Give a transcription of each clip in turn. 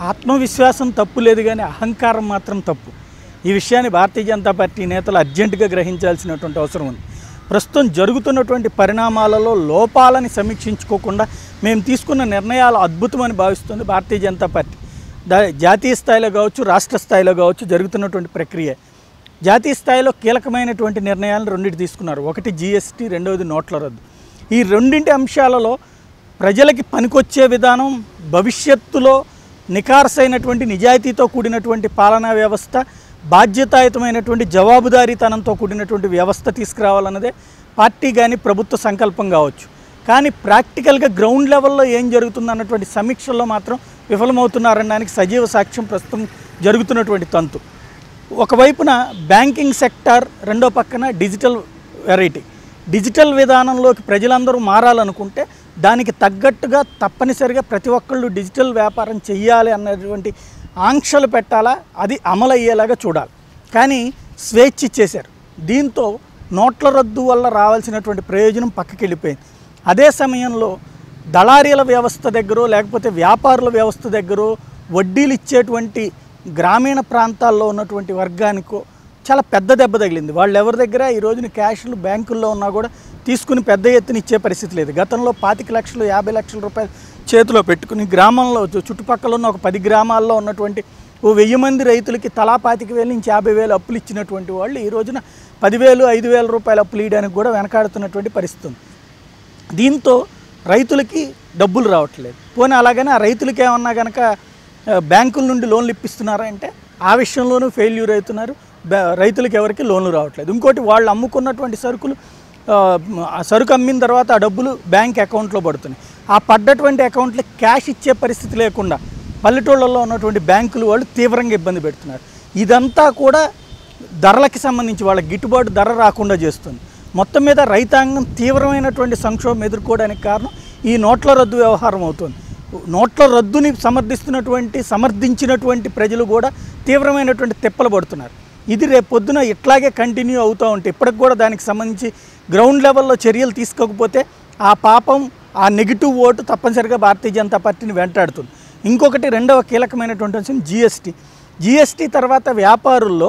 ఆత్మవిశ్వాసం తప్పు లేదు కానీ అహంకారం మాత్రం తప్పు. ఈ విషయాన్ని భారతీయ జనతా పార్టీ నేతలు అర్జెంటుగా గ్రహించాల్సినటువంటి అవసరం ఉంది. ప్రస్తుతం జరుగుతున్నటువంటి పరిణామాలలో లోపాలని సమీక్షించుకోకుండా మేము తీసుకున్న నిర్ణయాలు అద్భుతమని భావిస్తుంది భారతీయ జనతా పార్టీ. దా జాతీయ స్థాయిలో కావచ్చు రాష్ట్ర స్థాయిలో కావచ్చు జరుగుతున్నటువంటి ప్రక్రియ. జాతీయ స్థాయిలో కీలకమైనటువంటి నిర్ణయాలను రెండింటి తీసుకున్నారు. ఒకటి జీఎస్టీ రెండవది నోట్ల రద్దు. ఈ రెండింటి అంశాలలో ప్రజలకి పనికొచ్చే విధానం భవిష్యత్తులో నిఖార్సైనటువంటి నిజాయితీతో కూడినటువంటి పాలనా వ్యవస్థ బాధ్యతాయుతమైనటువంటి జవాబుదారీతనంతో కూడినటువంటి వ్యవస్థ తీసుకురావాలన్నదే పార్టీ కానీ ప్రభుత్వ సంకల్పం కావచ్చు. కానీ ప్రాక్టికల్గా గ్రౌండ్ లెవెల్లో ఏం జరుగుతుంది అన్నటువంటి సమీక్షల్లో మాత్రం విఫలమవుతున్నారనడానికి సజీవ సాక్ష్యం ప్రస్తుతం జరుగుతున్నటువంటి తంతు. ఒకవైపున బ్యాంకింగ్ సెక్టార్ రెండో పక్కన డిజిటల్ వెరైటీ. డిజిటల్ విధానంలోకి ప్రజలందరూ మారాలనుకుంటే దానికి తగ్గట్టుగా తప్పనిసరిగా ప్రతి ఒక్కళ్ళు డిజిటల్ వ్యాపారం చెయ్యాలి అన్నటువంటి ఆంక్షలు పెట్టాలా? అది అమలు అయ్యేలాగా చూడాలి. కానీ స్వేచ్ఛ ఇచ్చేశారు. దీంతో నోట్ల రద్దు వల్ల రావాల్సినటువంటి ప్రయోజనం పక్కకి వెళ్ళిపోయింది అదే సమయంలో దళారీల వ్యవస్థ దగ్గర లేకపోతే వ్యాపారుల వ్యవస్థ దగ్గర వడ్డీలు ఇచ్చేటువంటి గ్రామీణ ప్రాంతాల్లో ఉన్నటువంటి వర్గానికో చాలా పెద్ద దెబ్బ తగిలింది. వాళ్ళు ఎవరి దగ్గర? ఈ రోజున క్యాష్లు బ్యాంకుల్లో ఉన్నా కూడా తీసుకుని పెద్ద ఎత్తున ఇచ్చే పరిస్థితి లేదు. గతంలో పాతిక లక్షలు యాభై లక్షల రూపాయలు చేతిలో పెట్టుకుని గ్రామంలో చుట్టుపక్కల ఉన్న ఒక పది గ్రామాల్లో ఉన్నటువంటి ఓ వెయ్యి మంది రైతులకి తలా పాతిక వేల నుంచి యాభై వేలు అప్పులు ఇచ్చినటువంటి వాళ్ళు ఈ రోజున పదివేలు ఐదు వేల రూపాయలు అప్పులు ఇవ్వడానికి కూడా వెనకాడుతున్నటువంటి పరిస్థితి ఉంది. దీంతో రైతులకి డబ్బులు రావట్లేదు. పోనీ అలాగని ఆ రైతులకి ఏమన్నా కనుక బ్యాంకుల నుండి లోన్లు ఇప్పిస్తున్నారా అంటే ఆ విషయంలోనూ ఫెయిల్యూర్ అవుతున్నారు. రైతులకు ఎవరికి లోన్లు రావట్లేదు. ఇంకోటి వాళ్ళు అమ్ముకున్నటువంటి సరుకులు సరుకు అమ్మిన తర్వాత ఆ డబ్బులు బ్యాంక్ అకౌంట్లో పడుతున్నాయి. ఆ పడ్డటువంటి అకౌంట్లో క్యాష్ ఇచ్చే పరిస్థితి లేకుండా పల్లెటూళ్ళల్లో ఉన్నటువంటి బ్యాంకులు వాళ్ళు తీవ్రంగా ఇబ్బంది పెడుతున్నారు. ఇదంతా కూడా ధరలకి సంబంధించి వాళ్ళ గిట్టుబాటు ధర రాకుండా చేస్తుంది. మొత్తం మీద రైతాంగం తీవ్రమైనటువంటి సంక్షోభం ఎదుర్కోవడానికి కారణం ఈ నోట్ల రద్దు వ్యవహారం అవుతుంది. నోట్ల రద్దుని సమర్థిస్తున్నటువంటి సమర్థించినటువంటి ప్రజలు కూడా తీవ్రమైనటువంటి తిప్పలు పడుతున్నారు. ఇది రేపు పొద్దున ఇట్లాగే కంటిన్యూ అవుతూ ఉంటే ఇప్పటికి కూడా దానికి సంబంధించి గ్రౌండ్ లెవెల్లో చర్యలు తీసుకోకపోతే ఆ పాపం ఆ నెగిటివ్ ఓటు తప్పనిసరిగా భారతీయ జనతా పార్టీని వెంటాడుతుంది. ఇంకొకటి రెండవ కీలకమైనటువంటి అంశం జిఎస్టీ. జిఎస్టీ తర్వాత వ్యాపారుల్లో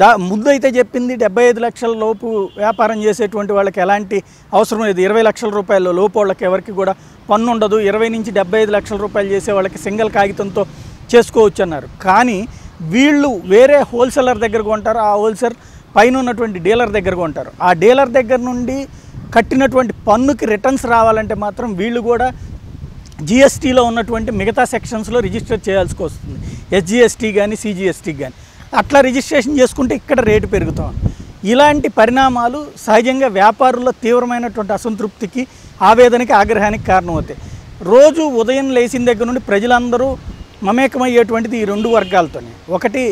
దా ముందు అయితే చెప్పింది డెబ్బై ఐదు లక్షల లోపు వ్యాపారం చేసేటువంటి వాళ్ళకి ఎలాంటి అవసరం లేదు. ఇరవై లక్షల రూపాయల లోపు వాళ్ళకి ఎవరికి కూడా పన్ను ఉండదు. ఇరవై నుంచి డెబ్బై ఐదు లక్షల రూపాయలు చేసే వాళ్ళకి సింగిల్ కాగితంతో చేసుకోవచ్చు అన్నారు కానీ వీళ్ళు వేరే హోల్సేలర్ దగ్గర కొంటారు ఆ హోల్సేల్ పైన ఉన్నటువంటి డీలర్ దగ్గర కొంటారు. ఆ డీలర్ దగ్గర నుండి కట్టినటువంటి పన్నుకి రిటర్న్స్ రావాలంటే మాత్రం వీళ్ళు కూడా జిఎస్టీలో ఉన్నటువంటి మిగతా సెక్షన్స్లో రిజిస్టర్ చేయాల్సి వస్తుంది. ఎస్జిఎస్టీ కానీ సిజిఎస్టీ కానీ అట్లా రిజిస్ట్రేషన్ చేసుకుంటే ఇక్కడ రేటు పెరుగుతా ఉంది ఇలాంటి పరిణామాలు సహజంగా వ్యాపారుల్లో తీవ్రమైనటువంటి అసంతృప్తికి ఆవేదనకి ఆగ్రహానికి కారణమవుతాయి. రోజు ఉదయం లేచిన దగ్గర నుండి ప్రజలందరూ మమేకమయ్యేటువంటిది ఈ రెండు వర్గాలతోనే. ఒకటి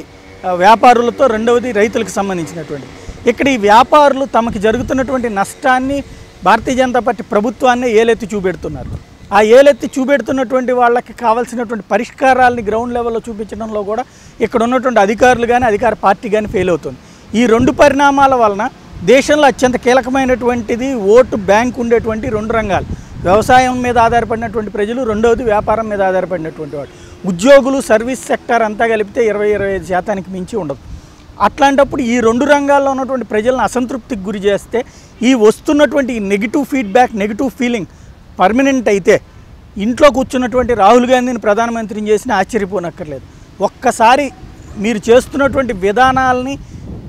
వ్యాపారులతో రెండవది రైతులకు సంబంధించినటువంటి ఇక్కడ ఈ వ్యాపారులు తమకు జరుగుతున్నటువంటి నష్టాన్ని భారతీయ జనతా పార్టీ ప్రభుత్వాన్ని ఏలెత్తి చూపెడుతున్నారు. ఆ ఏలెత్తి చూపెడుతున్నటువంటి వాళ్ళకి కావాల్సినటువంటి పరిష్కారాలని గ్రౌండ్ లెవెల్లో చూపించడంలో కూడా ఇక్కడ ఉన్నటువంటి అధికారులు కానీ అధికార పార్టీ కానీ ఫెయిల్ అవుతుంది. ఈ రెండు పరిణామాల వలన దేశంలో అత్యంత కీలకమైనటువంటిది ఓటు బ్యాంక్ ఉండేటువంటి రెండు రంగాలు. వ్యవసాయం మీద ఆధారపడినటువంటి ప్రజలు రెండవది వ్యాపారం మీద ఆధారపడినటువంటి వాడు ఉద్యోగులు సర్వీస్ సెక్టర్ అంతా కలిపితే ఇరవై ఇరవై ఐదు శాతానికి మించి ఉండదు. అట్లాంటప్పుడు ఈ రెండు రంగాల్లో ఉన్నటువంటి ప్రజలను అసంతృప్తికి గురి చేస్తే ఈ వస్తున్నటువంటి negative feedback negative feeling permanent అయితే ఇంట్లో కూర్చున్నటువంటి రాహుల్ గాంధీని ప్రధానమంత్రిని చేసిన ఆశ్చర్యపోనక్కర్లేదు. ఒక్కసారి మీరు చేస్తున్నటువంటి విధానాలని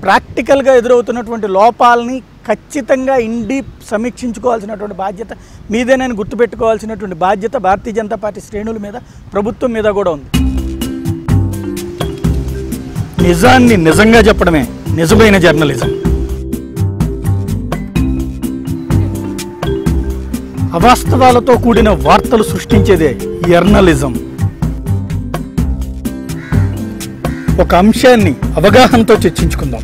ప్రాక్టికల్గా ఎదురవుతున్నటువంటి లోపాలని ఖచ్చితంగా ఇండి సమీక్షించుకోవాల్సినటువంటి బాధ్యత మీదేనని గుర్తుపెట్టుకోవాల్సినటువంటి బాధ్యత భారతీయ జనతా పార్టీ శ్రేణుల మీద ప్రభుత్వం మీద కూడా ఉంది. నిజాన్ని నిజంగా చెప్పడమే నిజమైన జర్నలిజం. అవాస్తవాలతో కూడిన వార్తలు సృష్టించేదే జర్నలిజం. ఒక అంశాన్ని అవగాహనతో చర్చించుకుందాం.